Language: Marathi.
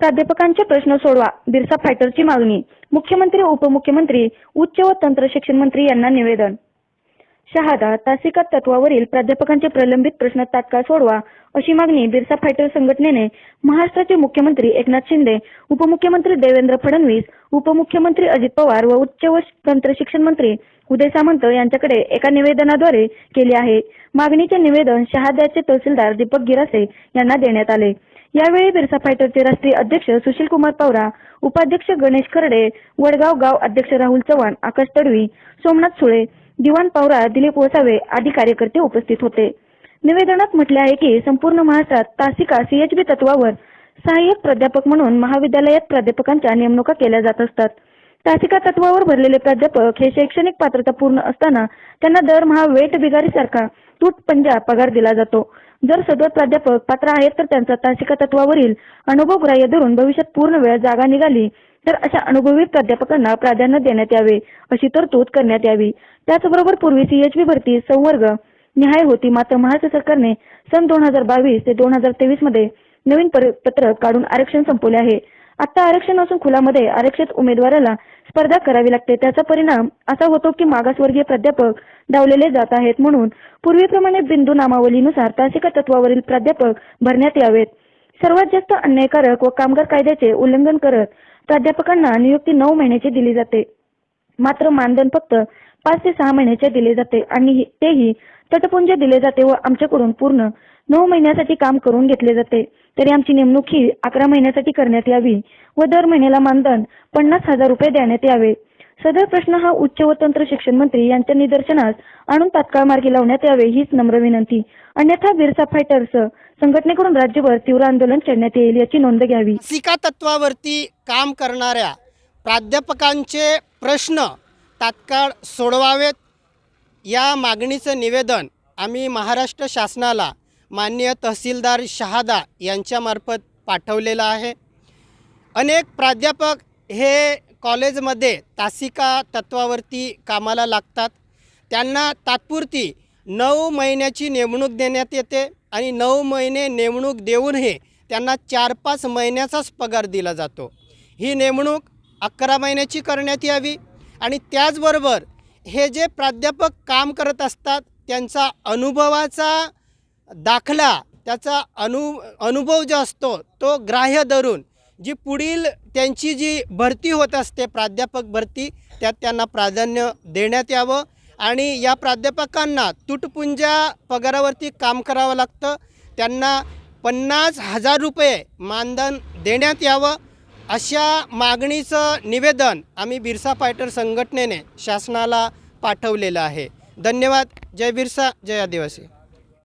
प्राध्यापकांचे प्रश्न सोडवा बिरसा फायटरची मागणी. मुख्यमंत्री उपमुख्यमंत्री उच्च व तंत्र शिक्षण मंत्री यांना निवेदन. शहादा तासिका तत्वावरील प्राध्यापकांचे प्रलंबित प्रश्न तात्काळ सोडवा अशी मागणी बिरसा फायटर संघटनेने महाराष्ट्राचे मुख्यमंत्री एकनाथ शिंदे उपमुख्यमंत्री देवेंद्र फडणवीस उपमुख्यमंत्री अजित पवार व उच्च व तंत्र शिक्षण मंत्री उदय सामंत यांच्याकडे एका निवेदनाद्वारे केले आहे. मागणीचे निवेदन शहाद्याचे तहसीलदार दीपक गिरासे यांना देण्यात आले. यावेळी बिरसा फायटरचे राष्ट्रीय अध्यक्ष सुशील कुमार पवरा उपाध्यक्ष गणेश खर्डे वडगाव गाव अध्यक्ष राहुल चव्हाण आकाश तडवी सोमनाथ सुळे दिवाण पवरा दिलीप वसावे आदी कार्यकर्ते उपस्थित होते. निवेदनात म्हटले आहे की संपूर्ण महाराष्ट्रात तासिका सीएचबी तत्वावर सहाय्यक प्राध्यापक म्हणून महाविद्यालयात प्राध्यापकांच्या नेमणुका केल्या जात असतात. तासिका तत्वावर भरलेले प्राध्यापक हे शैक्षणिक पात्रता पूर्ण असताना त्यांना दरमहा वेट बिगारीसारखा तूट पंजा पगार दिला जातो. जर सदोद प्राध्यापक पात्र आहेत तर त्यांचा तासिका तत्वावरील अनुभव ग्राह्य धरून भविष्यात पूर्ण वेळ जागा निघाली तर अशा अनुभवी प्राध्यापकांना प्राधान्य देण्यात यावे अशी तरतूद करण्यात यावी. त्याचबरोबर पूर्वी सीएचबी भरती संवर्ग निहाय होती मात्र महाराष्ट्र सरकारने सन दोन हजार बावीस ते दोन हजार तेवीसमध्ये नवीन पत्रक काढून आरक्षण संपवले आहे. आता आरक्षण असून खुलामध्ये आरक्षित उमेदवाराला स्पर्धा करावी लागते. त्याचा परिणाम असा होतो की मागासवर्गीय प्राध्यापक डावलेले जात आहेत म्हणून पूर्वीप्रमाणे बिंदू नामावलीनुसार तासिका तत्वावरील प्राध्यापक भरण्यात यावेत. सर्वात जास्त अन्यायकारक व कामगार कायद्याचे उल्लंघन करत प्राध्यापकांना नियुक्ती नऊ महिन्याची दिली जाते. मात्र मानधन फक्त पाच ते सहा महिन्याचे दिले जाते आणि तेही तटपुंजे दिले जाते व आमच्याकडून पूर्ण नऊ महिन्यासाठी काम करून घेतले जाते. तरी आमची नेमणूक ही अकरा महिन्यासाठी करण्यात यावी व दर महिन्याला मानधन पन्नास हजार रुपये देण्यात यावे. सदर प्रश्न हा उच्च व तंत्र शिक्षण मंत्री यांच्या निदर्शनास आणून तात्काळ मार्गी लावण्यात यावे हीच नम्र विनंती. अन्यथा बिरसा फायटर्स संघटनेकडून राज्यभर तीव्र आंदोलन छेडण्यात येईल याची नोंद घ्यावी. सिका तत्वावरती काम करणाऱ्या प्राध्यापकांचे प्रश्न तात्काळ सोडवावेत. या मागणीचं निवेदन आम्ही महाराष्ट्र शासनाला माननीय तहसीलदार शहादा यांच्यामार्फत पाठवलेलं आहे. अनेक प्राध्यापक हे कॉलेजमध्ये तासिका तत्वावरती कामाला लागतात. त्यांना तात्पुरती नऊ महिन्याची नेमणूक देण्यात येते आणि नऊ महिने नेमणूक देऊनही त्यांना चार पाच महिन्याचाच पगार दिला जातो. ही नेमणूक अकरा महिन्याची करण्यात यावी आणि त्याचबरोबर हे जे प्राध्यापक काम करत असतात त्यांचा अनुभवाचा दाखला त्याचा अनु अनुभव जो असतो तो ग्राह्य धरून जी पुढील त्यांची जी भरती होत असते प्राध्यापक भरती त्यात त्यांना प्राधान्य देण्यात यावं आणि या प्राध्यापकांना तुटपुंजा पगारावरती काम करावं लागतं. त्यांना पन्नास हजार रुपये मानधन देण्यात यावं अशा मागणीचं निवेदन आम्ही बिरसा फायटर संघटनेने शासनाला पाठवलेलं आहे. धन्यवाद. जय बिरसा जय आदिवासी.